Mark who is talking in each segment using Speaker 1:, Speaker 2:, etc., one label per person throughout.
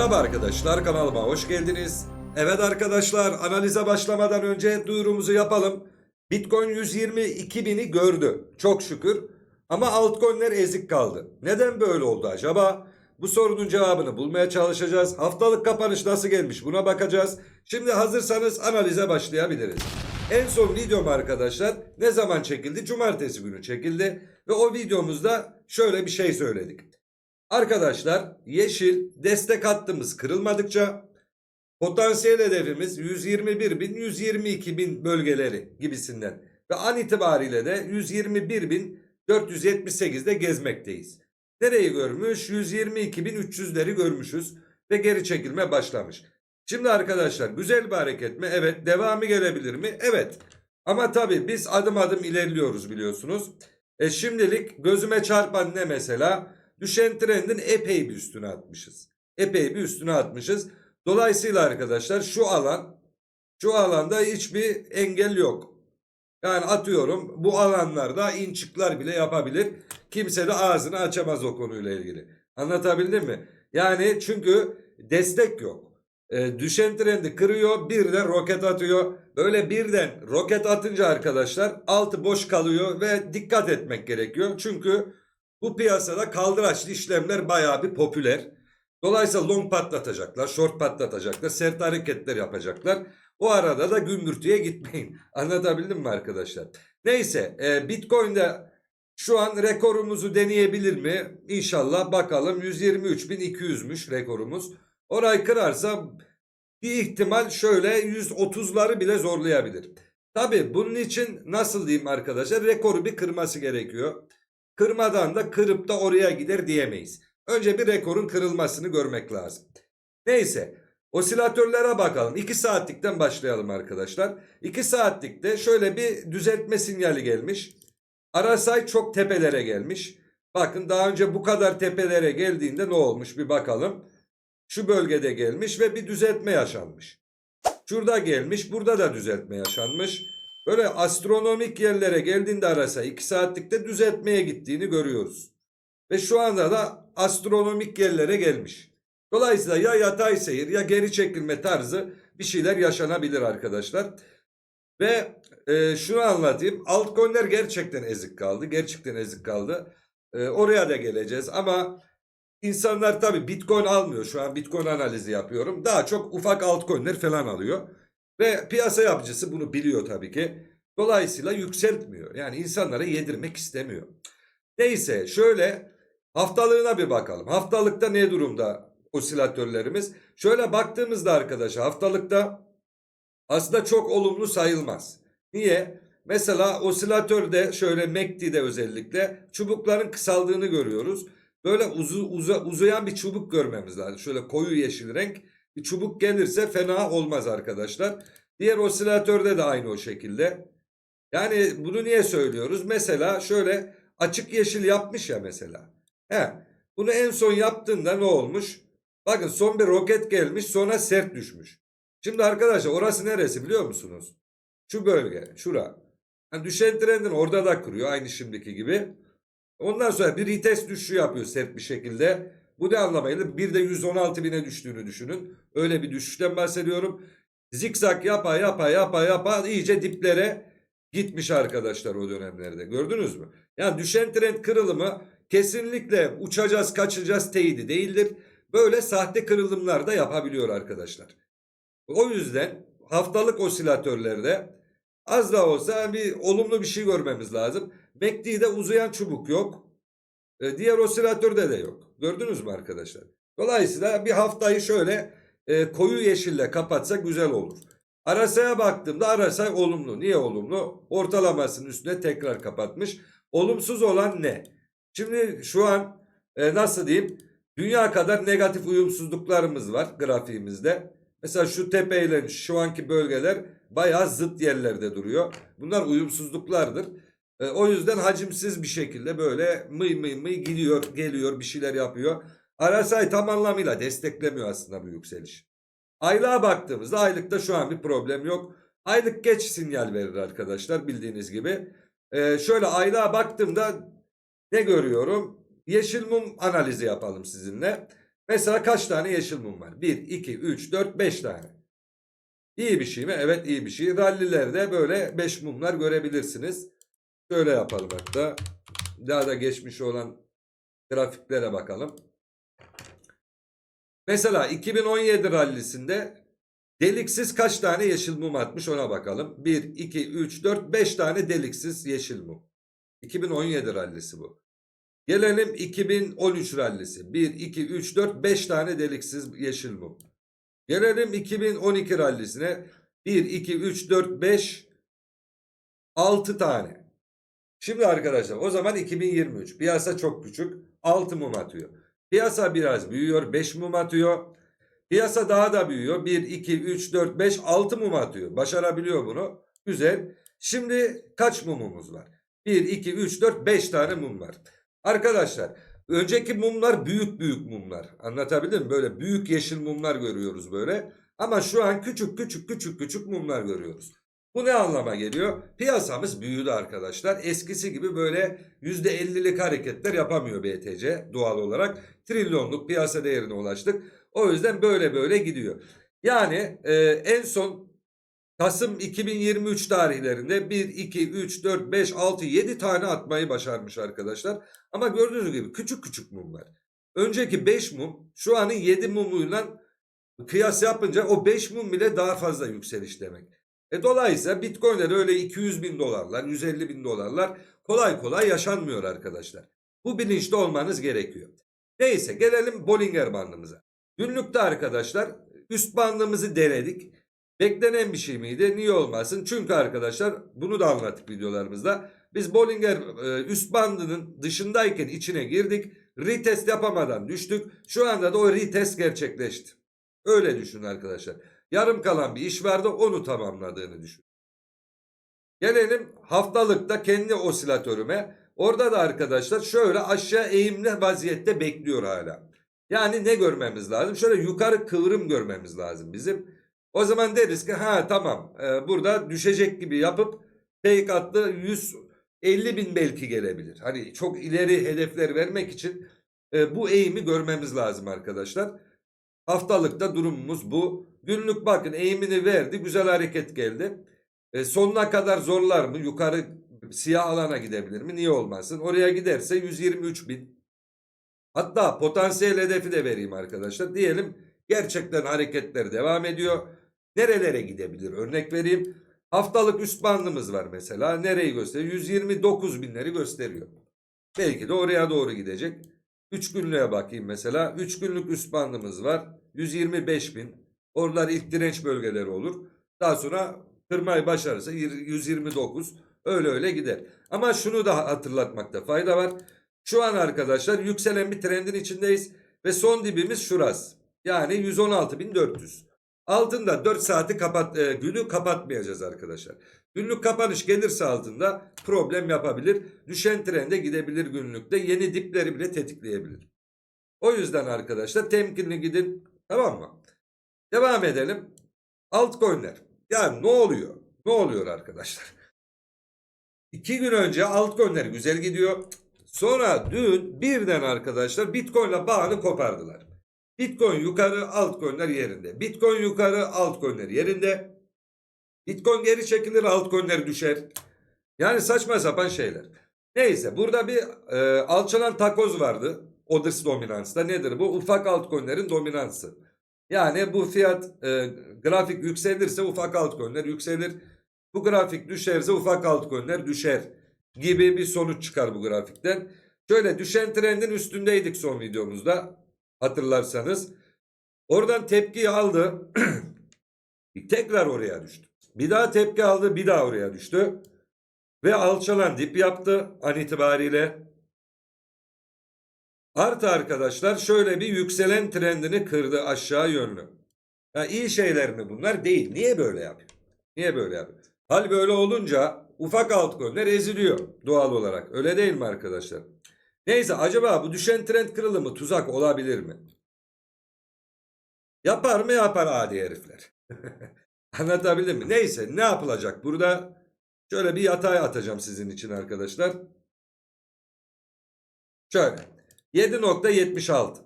Speaker 1: Merhaba arkadaşlar kanalıma hoş geldiniz. Evet arkadaşlar analize başlamadan önce duyurumuzu yapalım. Bitcoin 122 bini gördü çok şükür ama altcoin'ler ezik kaldı. Neden böyle oldu acaba? Bu sorunun cevabını bulmaya çalışacağız. Haftalık kapanış nasıl gelmiş buna bakacağız. Şimdi hazırsanız analize başlayabiliriz. En son videom arkadaşlar ne zaman çekildi? Cumartesi günü çekildi ve o videomuzda şöyle bir şey söyledik. Arkadaşlar yeşil destek hattımız kırılmadıkça potansiyel hedefimiz 121 bin 122 bin bölgeleri gibisinden ve an itibariyle de 121 bin 478'de gezmekteyiz. Nereyi görmüş? 122 bin 300'leri görmüşüz ve geri çekilme başlamış. Şimdi arkadaşlar güzel bir hareket mi? Evet. Devamı gelebilir mi? Evet. Ama tabii biz adım adım ilerliyoruz biliyorsunuz. E şimdilik gözüme çarpan ne mesela? Düşen trendin epey bir üstüne atmışız. Epey bir üstüne atmışız. Dolayısıyla arkadaşlar şu alan şu alanda hiçbir engel yok. Yani atıyorum bu alanlarda inçikler bile yapabilir. Kimse de ağzını açamaz o konuyla ilgili. Anlatabildim mi? Yani çünkü destek yok. E, düşen trendi kırıyor birden roket atıyor. Böyle birden roket atınca arkadaşlar altı boş kalıyor ve dikkat etmek gerekiyor. Çünkü bu piyasada kaldıraçlı işlemler bayağı bir popüler. Dolayısıyla long patlatacaklar, short patlatacaklar, sert hareketler yapacaklar. O arada da gümbürtüye gitmeyin. Anlatabildim mi arkadaşlar? Neyse e, Bitcoin'de şu an rekorumuzu deneyebilir mi? İnşallah bakalım 123.200'müş rekorumuz. Orayı kırarsa bir ihtimal şöyle 130'ları bile zorlayabilir. Tabi bunun için nasıl diyeyim arkadaşlar rekoru bir kırması gerekiyor. Kırmadan da kırıp da oraya gider diyemeyiz. Önce bir rekorun kırılmasını görmek lazım. Neyse osilatörlere bakalım. 2 saatlikten başlayalım arkadaşlar. 2 saatlikte şöyle bir düzeltme sinyali gelmiş. RSI çok tepelere gelmiş. Bakın daha önce bu kadar tepelere geldiğinde ne olmuş bir bakalım. Şu bölgede gelmiş ve bir düzeltme yaşanmış. Şurada gelmiş burada da düzeltme yaşanmış. Böyle astronomik yerlere geldiğinde arasa 2 saatlikte düzeltmeye gittiğini görüyoruz. Ve şu anda da astronomik yerlere gelmiş. Dolayısıyla ya yatay seyir ya geri çekilme tarzı bir şeyler yaşanabilir arkadaşlar. Ve e, şunu anlatayım. Altcoin'ler gerçekten ezik kaldı. Gerçekten ezik kaldı. E, oraya da geleceğiz ama insanlar tabii Bitcoin almıyor. Şu an Bitcoin analizi yapıyorum. Daha çok ufak altcoin'ler falan alıyor. Ve piyasa yapıcısı bunu biliyor tabii ki. Dolayısıyla yükseltmiyor. Yani insanlara yedirmek istemiyor. Neyse şöyle haftalığına bir bakalım. Haftalıkta ne durumda osilatörlerimiz? Şöyle baktığımızda arkadaşlar haftalıkta aslında çok olumlu sayılmaz. Niye? Mesela osilatörde şöyle MACD'de özellikle çubukların kısaldığını görüyoruz. Böyle uzu, uza, uzayan bir çubuk görmemiz lazım. Şöyle koyu yeşil renk çubuk gelirse fena olmaz arkadaşlar. Diğer osilatörde de aynı o şekilde. Yani bunu niye söylüyoruz? Mesela şöyle açık yeşil yapmış ya mesela. He, bunu en son yaptığında ne olmuş? Bakın son bir roket gelmiş sonra sert düşmüş. Şimdi arkadaşlar orası neresi biliyor musunuz? Şu bölge, şura. Yani düşen trendin orada da kırıyor aynı şimdiki gibi. Ondan sonra bir retest düşüşü yapıyor sert bir şekilde. Bu ne anlamayla bir de 116 bine düştüğünü düşünün. Öyle bir düşüşten bahsediyorum. Zikzak yapa yapa yapa yapa iyice diplere gitmiş arkadaşlar o dönemlerde. Gördünüz mü? Yani düşen trend kırılımı kesinlikle uçacağız kaçacağız teyidi değildir. Böyle sahte kırılımlar da yapabiliyor arkadaşlar. O yüzden haftalık osilatörlerde az da olsa bir olumlu bir şey görmemiz lazım. MACD'de uzayan çubuk yok. E, diğer osilatörde de yok. Gördünüz mü arkadaşlar? Dolayısıyla bir haftayı şöyle e, koyu yeşille kapatsak güzel olur. RSI'ye baktığımda RSI olumlu. Niye olumlu? Ortalamasının üstüne tekrar kapatmış. Olumsuz olan ne? Şimdi şu an e, nasıl diyeyim? Dünya kadar negatif uyumsuzluklarımız var grafiğimizde. Mesela şu tepeyle şu anki bölgeler bayağı zıt yerlerde duruyor. Bunlar uyumsuzluklardır. E, o yüzden hacimsiz bir şekilde böyle mıy mıy mıy gidiyor, geliyor, bir şeyler yapıyor. RSI tam anlamıyla desteklemiyor aslında bu yükseliş. Aylığa baktığımızda aylıkta şu an bir problem yok. Aylık geç sinyal verir arkadaşlar bildiğiniz gibi. E, şöyle aylığa baktığımda ne görüyorum? Yeşil mum analizi yapalım sizinle. Mesela kaç tane yeşil mum var? 1, 2, 3, 4, 5 tane. İyi bir şey mi? Evet iyi bir şey. Rallilerde böyle 5 mumlar görebilirsiniz. Şöyle yapalım hatta. Daha da geçmiş olan grafiklere bakalım. Mesela 2017 rallisinde deliksiz kaç tane yeşil mum atmış ona bakalım. 1, 2, 3, 4, 5 tane deliksiz yeşil mum. 2017 rallisi bu. Gelelim 2013 rallisi. 1, 2, 3, 4, 5 tane deliksiz yeşil mum. Gelelim 2012 rallisine. 1, 2, 3, 4, 5, 6 tane. Şimdi arkadaşlar o zaman 2023. Piyasa çok küçük. 6 mum atıyor. Piyasa biraz büyüyor. 5 mum atıyor. Piyasa daha da büyüyor. 1, 2, 3, 4, 5, 6 mum atıyor. Başarabiliyor bunu. Güzel. Şimdi kaç mumumuz var? 1, 2, 3, 4, 5 tane mum var. Arkadaşlar önceki mumlar büyük büyük mumlar. Anlatabildim mi? Böyle büyük yeşil mumlar görüyoruz böyle. Ama şu an küçük küçük küçük küçük mumlar görüyoruz. Bu ne anlama geliyor? Piyasamız büyüdü arkadaşlar. Eskisi gibi böyle %50'lik hareketler yapamıyor BTC doğal olarak. Trilyonluk piyasa değerine ulaştık. O yüzden böyle böyle gidiyor. Yani e, en son Kasım 2023 tarihlerinde 1, 2, 3, 4, 5, 6, 7 tane atmayı başarmış arkadaşlar. Ama gördüğünüz gibi küçük küçük mumlar. Önceki 5 mum şu anın 7 mumuyla kıyas yapınca o 5 mum bile daha fazla yükseliş demek. E dolayısıyla Bitcoin'ler öyle 200 bin dolarlar, 150 bin dolarlar kolay kolay yaşanmıyor arkadaşlar. Bu bilinçli olmanız gerekiyor. Neyse gelelim Bollinger bandımıza. Günlükte arkadaşlar üst bandımızı denedik. Beklenen bir şey miydi? Niye olmasın? Çünkü arkadaşlar bunu da anlattık videolarımızda. Biz Bollinger e, üst bandının dışındayken içine girdik. Retest yapamadan düştük. Şu anda da o retest gerçekleşti. Öyle düşünün arkadaşlar. Yarım kalan bir iş vardı onu tamamladığını düşün. Gelelim haftalıkta kendi osilatörüme. Orada da arkadaşlar şöyle aşağı eğimli vaziyette bekliyor hala. Yani ne görmemiz lazım? Şöyle yukarı kıvrım görmemiz lazım bizim. O zaman deriz ki ha tamam e, burada düşecek gibi yapıp fake attı 150 bin belki gelebilir. Hani çok ileri hedefler vermek için e, bu eğimi görmemiz lazım arkadaşlar. Haftalıkta durumumuz bu. Günlük bakın eğimini verdi güzel hareket geldi. E, sonuna kadar zorlar mı? Yukarı siyah alana gidebilir mi? Niye olmasın? Oraya giderse 123 bin. Hatta potansiyel hedefi de vereyim arkadaşlar. Diyelim gerçekten hareketler devam ediyor. Nerelere gidebilir? Örnek vereyim. Haftalık üst bandımız var mesela. Nereyi gösteriyor? 129 binleri gösteriyor. Belki de oraya doğru gidecek. 3 günlüğe bakayım mesela. 3 günlük üst bandımız var. 125 bin. Oralar ilk direnç bölgeleri olur. Daha sonra kırmayı başarırsa 129. Öyle öyle gider. Ama şunu da hatırlatmakta fayda var. Şu an arkadaşlar yükselen bir trendin içindeyiz. Ve son dibimiz şurası. Yani 116.400. Altında 4 saati kapat, e, günü kapatmayacağız arkadaşlar. Günlük kapanış gelirse altında problem yapabilir. Düşen trende gidebilir günlükte. Yeni dipleri bile tetikleyebilir. O yüzden arkadaşlar temkinli gidin. Tamam mı? Devam edelim. Altcoin'ler. Yani ne oluyor? Ne oluyor arkadaşlar? İki gün önce altcoin'ler güzel gidiyor. Sonra dün birden arkadaşlar Bitcoin'le bağını kopardılar. Bitcoin yukarı, altcoin'ler yerinde. Bitcoin yukarı, altcoin'ler yerinde. Bitcoin geri çekilir, altcoin'ler düşer. Yani saçma sapan şeyler. Neyse burada bir e, alçalan takoz vardı. Odrs dominansta. Nedir bu? Ufak altcoin'lerin dominansı. Yani bu fiyat e, grafik yükselirse ufak altcoin'ler yükselir. Bu grafik düşerse ufak altcoin'ler düşer gibi bir sonuç çıkar bu grafikten. Şöyle düşen trendin üstündeydik son videomuzda hatırlarsanız. Oradan tepki aldı. Tekrar oraya düştü. Bir daha tepki aldı bir daha oraya düştü. Ve alçalan dip yaptı an itibariyle. Artı arkadaşlar şöyle bir yükselen trendini kırdı aşağı yönlü. Ya iyi şeyler mi bunlar? Değil. Niye böyle yapıyor? Niye böyle yapıyor? Hal böyle olunca ufak altcoin'ler eziliyor doğal olarak. Öyle değil mi arkadaşlar? Neyse acaba bu düşen trend kırılımı tuzak olabilir mi? Yapar mı yapar adi herifler. Anlatabildim mi? Neyse ne yapılacak burada? Şöyle bir yatay atacağım sizin için arkadaşlar. Şöyle 7.76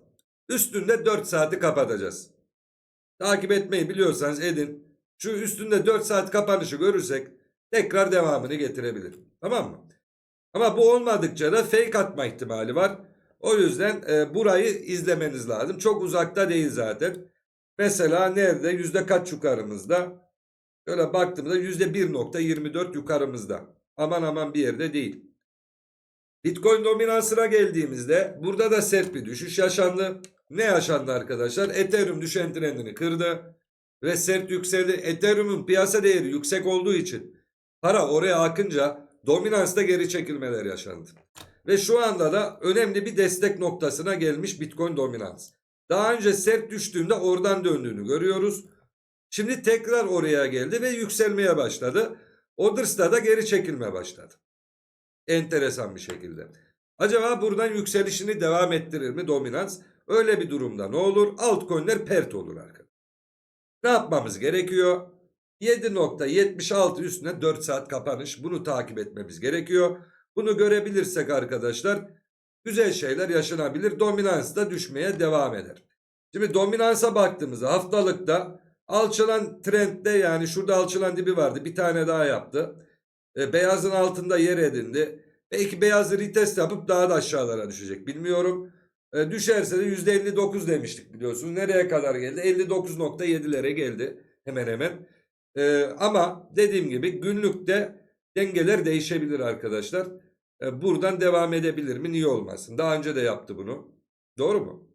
Speaker 1: Üstünde 4 saati kapatacağız. Takip etmeyi biliyorsanız edin. Şu üstünde 4 saat kapanışı görürsek tekrar devamını getirebilir. Tamam mı? Ama bu olmadıkça da fake atma ihtimali var. O yüzden e, burayı izlemeniz lazım. Çok uzakta değil zaten. Mesela nerede? Yüzde kaç yukarımızda? Şöyle baktığımda yüzde 1.24 yukarımızda. Aman aman bir yerde değil. Bitcoin dominansına geldiğimizde burada da sert bir düşüş yaşandı. Ne yaşandı arkadaşlar? Ethereum düşen trendini kırdı ve sert yükseldi. Ethereum'un piyasa değeri yüksek olduğu için para oraya akınca dominansta geri çekilmeler yaşandı. Ve şu anda da önemli bir destek noktasına gelmiş Bitcoin dominans. Daha önce sert düştüğünde oradan döndüğünü görüyoruz. Şimdi tekrar oraya geldi ve yükselmeye başladı. Others'ta da geri çekilme başladı. Enteresan bir şekilde. Acaba buradan yükselişini devam ettirir mi dominans? Öyle bir durumda ne olur? Altcoin'ler pert olur arkadaşlar. Ne yapmamız gerekiyor? 7.76 üstüne 4 saat kapanış. Bunu takip etmemiz gerekiyor. Bunu görebilirsek arkadaşlar güzel şeyler yaşanabilir. Dominans da düşmeye devam eder. Şimdi dominansa baktığımızda haftalıkta alçalan trendde yani şurada alçalan dibi vardı. Bir tane daha yaptı. E, beyazın altında yer edindi. Belki beyazı retest yapıp daha da aşağılara düşecek. Bilmiyorum. E, düşerse de %59 demiştik biliyorsunuz. Nereye kadar geldi? 59.7'lere geldi. Hemen hemen. E, ama dediğim gibi günlükte dengeler değişebilir arkadaşlar. E, buradan devam edebilir mi? Niye olmasın? Daha önce de yaptı bunu. Doğru mu?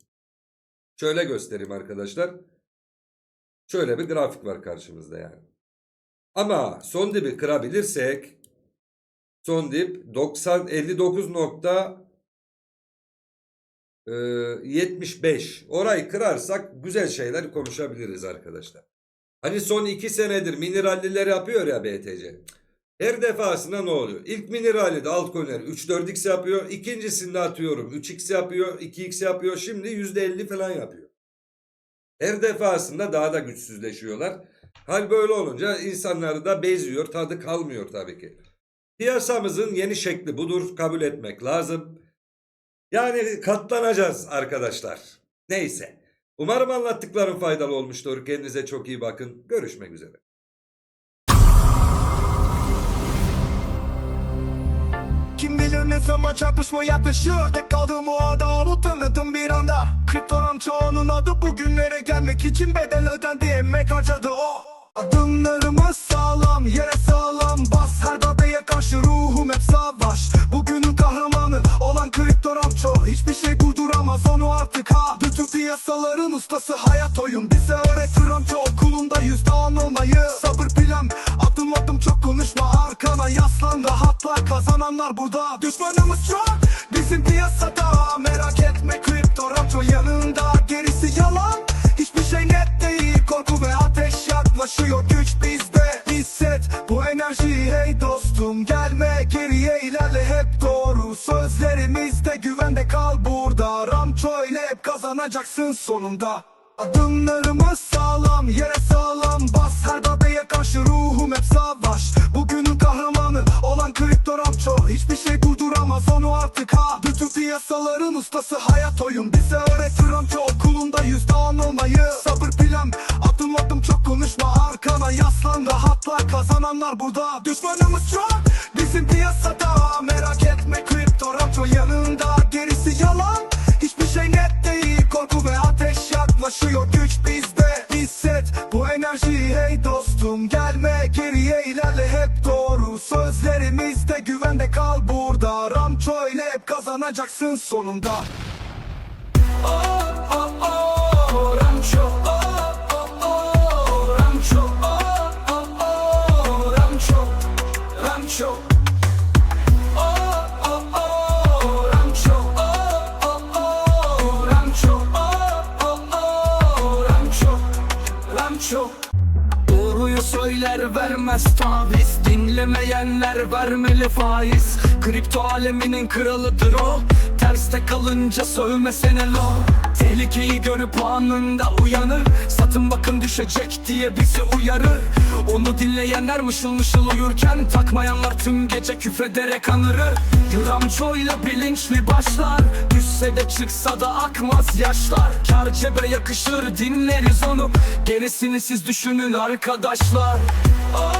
Speaker 1: Şöyle göstereyim arkadaşlar. Şöyle bir grafik var karşımızda yani. Ama son dibi kırabilirsek son dip 90 59 nokta e, 75 orayı kırarsak güzel şeyler konuşabiliriz arkadaşlar. Hani son 2 senedir mineralliler yapıyor ya BTC. Her defasında ne oluyor? İlk mineralide altcoin'ler 3-4x yapıyor. İkincisinde atıyorum 3x yapıyor, 2x yapıyor. Şimdi %50 falan yapıyor. Her defasında daha da güçsüzleşiyorlar. Hal böyle olunca insanları da beziyor, tadı kalmıyor tabii ki. Piyasamızın yeni şekli budur, kabul etmek lazım. Yani katlanacağız arkadaşlar. Neyse. Umarım anlattıklarım faydalı olmuştur. Kendinize çok iyi bakın. Görüşmek üzere.
Speaker 2: Zaman çarpışma yaklaşıyor. Tek kaldığım o ada onu tanıdım bir anda. Kriptonun çoğunun adı bugünlere gelmek için bedel ödendi. Emek harcadı o. Adımlarımız sağlam yere sağlam bas. Her darbeye karşı ruhum hep savaş. Bugünün kahramanı olan kripto ramço Hiçbir şey durduramaz onu artık ha. Bütün piyasaların ustası hayat oyun. Bize öğretir ramço okulunda yüzde on olmayı. Sabır Rahatla kazananlar burada. Düşmanımız çok. Bizim piyasada. Merak etme kripto ramço yanında. Gerisi yalan. Hiçbir şey net değil. Korku ve ateş yaklaşıyor. Güç bizde. Hisset bu enerjiyi. Hey dostum Gelme geriye. İlerle hep doğru. Sözlerimizde güvende kal burada. Ramço ile hep kazanacaksın sonunda. Adımlarımız sağlam yere sağlam. Bas Her darbeye ustası hayat oyun. Bize öğretir ramço okulunda yüzde on olmayı. Sabır plan. Adım adım çok konuşma arkana yaslan. Rahatla kazananlar burada. Düşmanımız çok. Bizim piyasada Merak etme kripto ramço yanında. Gerisi yalan. Hiçbir şey net değil. Korku ve ateş yaklaşıyor. Güç bizde. Hisset bu enerjiyi. Hey dostum Gelme geriye. İlerle. Hep doğru. Sözlerimizde güvende kal burada ile hep kazanacaksın sonunda Oh oh oh Ramço oh oh oh Ramço oh oh oh Ramço Ramço Oh Doğruyu söyler vermez taviz. Dinlemeyenler vermeli faiz. Kripto aleminin kralıdır o. Terste kalınca sövmesene lo. Tehlikeyi görüp anında uyanır. Satın bakın düşecek diye bizi uyarır Onu dinleyenler mışıl mışıl uyurken Takmayanlar tüm gece küfrederek anırır. Gramçoyla bilinçli başlar. Düşse de çıksa da akmaz yaşlar. Kar cebe yakışır dinleriz onu. Gerisini siz düşünün arkadaşlar. Oh